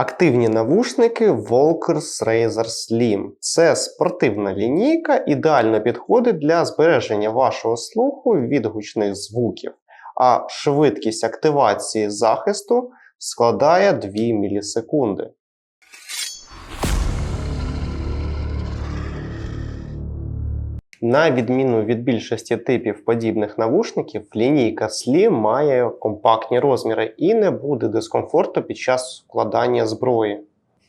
Активні навушники Walkers Razer Slim. Це спортивна лінійка, ідеально підходить для збереження вашого слуху від гучних звуків, а швидкість активації захисту складає 2 мілісекунди. На відміну від більшості типів подібних навушників, лінійка Slim має компактні розміри і не буде дискомфорту під час складання зброї.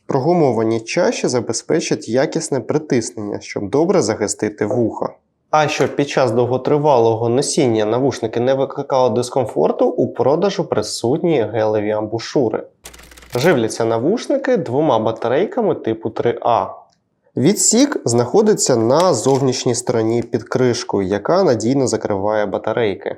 Прогумовані чаші забезпечать якісне притиснення, щоб добре захистити вуха. А щоб під час довготривалого носіння навушники не викликали дискомфорту, у продажу присутні гелеві амбушури. Живляться навушники двома батарейками типу 3А. Відсік знаходиться на зовнішній стороні під кришкою, яка надійно закриває батарейки.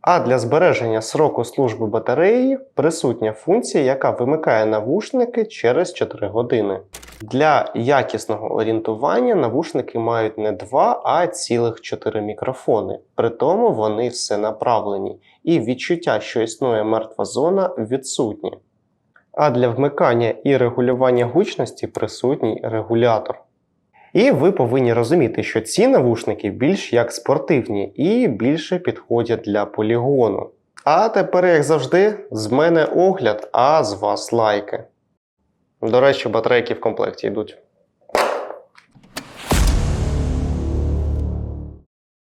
А для збереження сроку служби батареї присутня функція, яка вимикає навушники через 4 години. Для якісного орієнтування навушники мають не 2, а цілих 4 мікрофони. При тому вони все направлені, і відчуття, що існує мертва зона, відсутні. А для вмикання і регулювання гучності присутній регулятор. І ви повинні розуміти, що ці навушники більш як спортивні і більше підходять для полігону. А тепер, як завжди, з мене огляд, а з вас лайки. До речі, батарейки в комплекті йдуть.